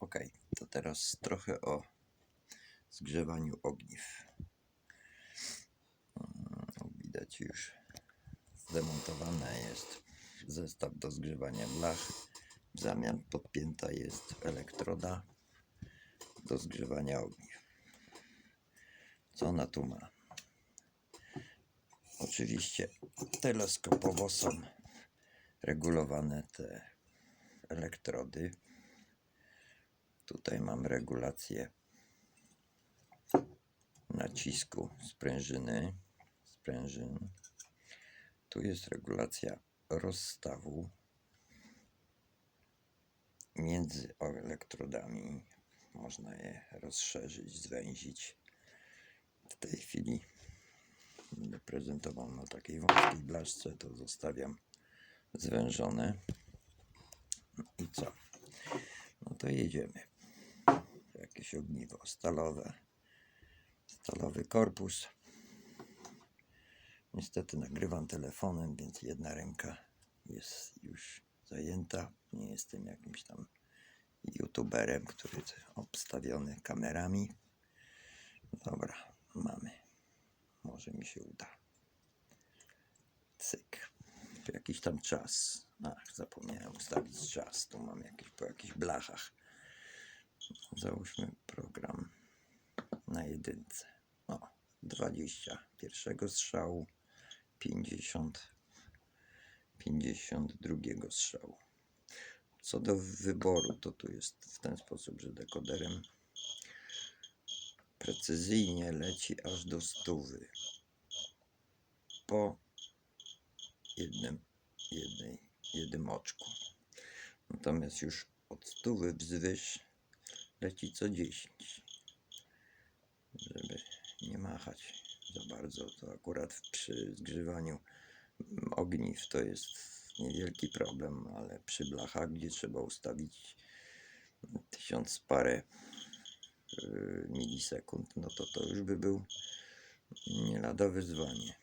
Ok, to teraz trochę o zgrzewaniu ogniw. Mm, Widać już zdemontowane jest zestaw do zgrzewania blach. W zamian podpięta jest elektroda do zgrzewania ogniw. Co ona tu ma? Oczywiście teleskopowo są regulowane te elektrody. Tutaj mam regulację nacisku sprężyny, sprężyn. Tu jest regulacja rozstawu między elektrodami. Można je rozszerzyć, zwęzić. W tej chwili będę prezentował na takiej wąskiej blaszce, to zostawiam zwężone. I co? No to jedziemy. Jakieś ogniwo stalowe. Stalowy korpus. Niestety nagrywam telefonem, więc jedna ręka jest już zajęta. Nie jestem jakimś tam youtuberem, który obstawiony kamerami. Dobra, mamy. Może mi się uda. Cyk. Jakiś tam czas. Ach, zapomniałem ustawić czas. Tu mam jakieś po jakichś blachach. Załóżmy program na jedynce. O, 20 pierwszego strzału, 50 52 strzału. Co do wyboru, to tu jest w ten sposób, że dekoderem precyzyjnie leci aż do stówy po jednym, jednej, jednym oczku. Natomiast już od stówy wzwyż leci co 10. Żeby nie machać za bardzo, to akurat przy zgrzewaniu ogniw to jest niewielki problem, ale przy blachach, gdzie trzeba ustawić tysiąc parę y, milisekund, no to to już by był nie lada wyzwanie.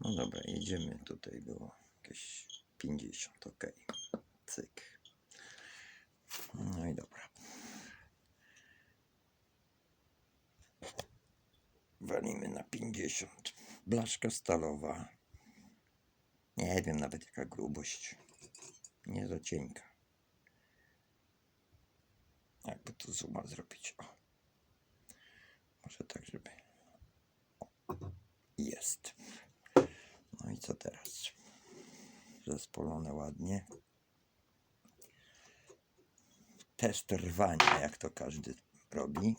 No dobra, jedziemy. Tutaj było jakieś 50, ok. Cyk. No i dobra. Walimy na 50. Blaszka stalowa. Nie wiem nawet jaka grubość. Nie za cienka. Jakby tu zooma zrobić. O. Może tak, żeby. Jest. No i co teraz? Zespolone ładnie. Test rwania, jak to każdy robi.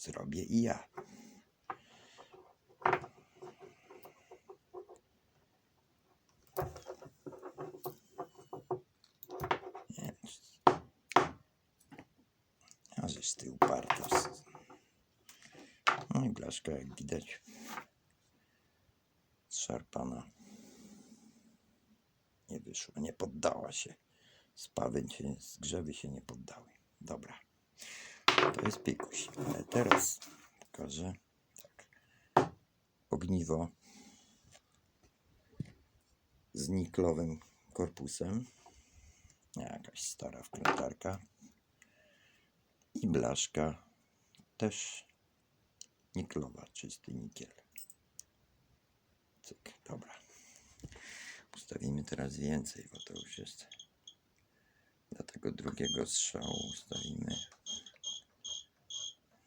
Zrobię i ja. A że z tyłu parta. No i blaszka, jak widać, zszarpana. Nie wyszła, nie poddała się. Spawy się, zgrzewy się nie poddały. Dobra. To jest pikuś. Ale teraz pokażę tak. Ogniwo z niklowym korpusem. Jakaś stara wkrętarka. I blaszka też niklowa, czysty nikiel. Cyk, dobra. Ustawimy teraz więcej, bo to już jest dla tego drugiego strzału ustawimy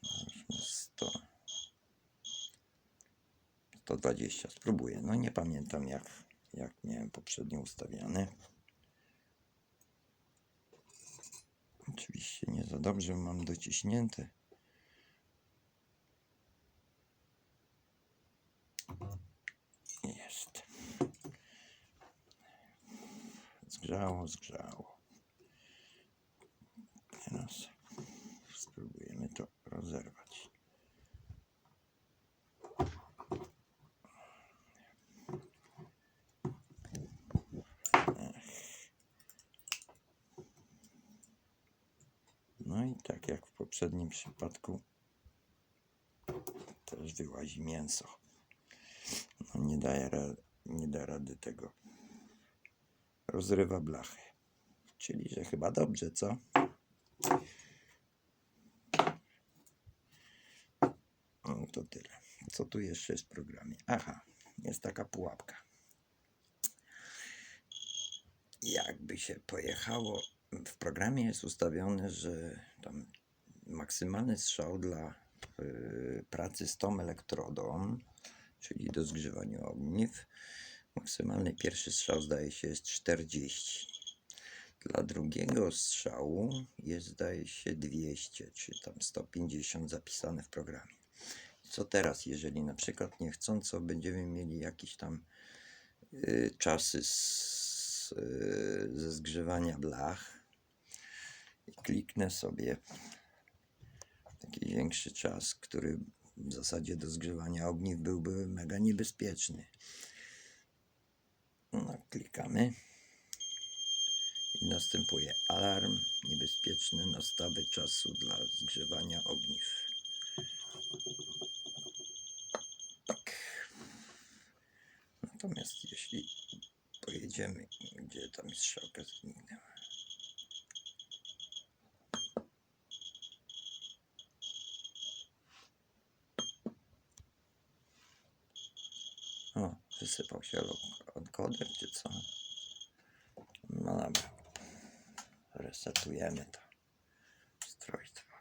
załóżmy 100 120 spróbuję. No nie pamiętam jak, jak miałem poprzednio ustawiane oczywiście nie za dobrze mam dociśnięte jest. Zgrzało, zgrzało Teraz spróbujemy to rozerwać. Ech. I tak jak w poprzednim przypadku też wyłazi mięso. No nie, daje nie da rady tego. Rozrywa blachę. Czyli, że chyba dobrze, co? No to tyle. Co tu jeszcze jest w programie? Aha, jest taka pułapka. Jakby się pojechało, w programie jest ustawione, że tam maksymalny strzał dla y, pracy z tą elektrodą, czyli do zgrzewania ogniw, maksymalny pierwszy strzał zdaje się jest 40. Dla drugiego strzału jest zdaje się 200 czy tam 150 zapisane w programie. Co teraz, jeżeli na przykład niechcąco będziemy mieli jakieś tam y, czasy z, y, ze zgrzewania blach kliknę sobie taki większy czas, który w zasadzie do zgrzewania ogniw byłby mega niebezpieczny. No, klikamy i następuje alarm niebezpieczny nastawy czasu dla zgrzewania ogniw. Tak. Natomiast jeśli pojedziemy, gdzie tam strzałka zniknęła. O, wysypał się encoder, czy co? No dobra. Resetujemy to ustrojstwo.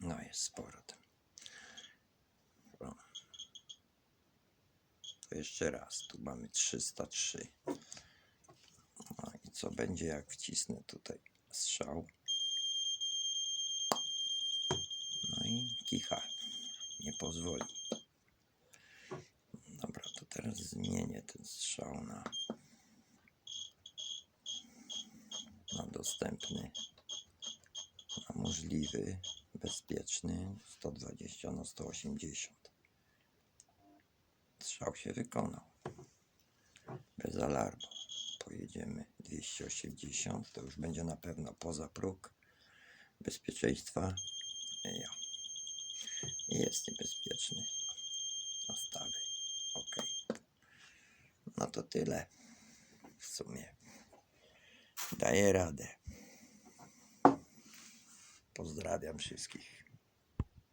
No jest z powrotem. To jeszcze raz. Tu mamy 303. No i co będzie jak wcisnę tutaj strzał. No i kicha. Nie pozwoli. Dobra, to teraz zmienię ten strzał na, na dostępny, na możliwy, bezpieczny 120 na 180. Strzał się wykonał. Bez alarmu. Pojedziemy 280, to już będzie na pewno poza próg bezpieczeństwa. Ja. Jest niebezpieczny. Nastawy. Ok. No to tyle. W sumie. Daję radę. Pozdrawiam wszystkich.